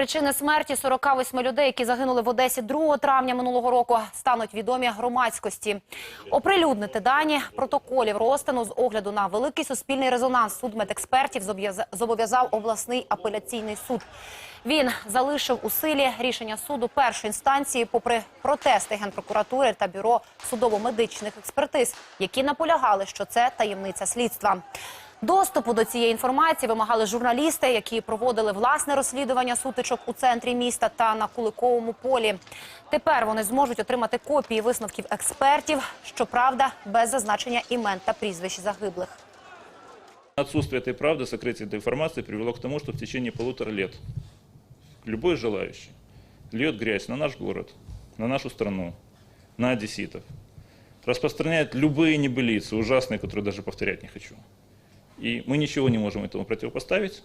Причини смерті 48 людей, які загинули в Одесі 2 травня минулого року, стануть відомі громадськості. Оприлюднити дані протоколів розтину з огляду на великий суспільний резонанс судмедекспертів зобов'яз- зобов'язав обласний апеляційний суд. Він залишив у силі рішення суду першої інстанції, попри протести генпрокуратури та бюро судово-медичних експертиз, які наполягали, що це таємниця слідства. Доступу до цієї інформації вимагали журналісти, які проводили власне розслідування сутичок у центрі міста та на Куликовому полі. Тепер вони зможуть отримати копії висновків експертів, щоправда, без зазначення імен та прізвищ загиблих. Отсутствие этой правды, сокрытие этой информации привело к тому, что в течение полутора лет любой желающий льет грязь на наш город, на нашу страну, на одесситов, распространяет любые небылицы, ужасные, которые даже повторять не хочу. И мы ничего не можем этому противопоставить.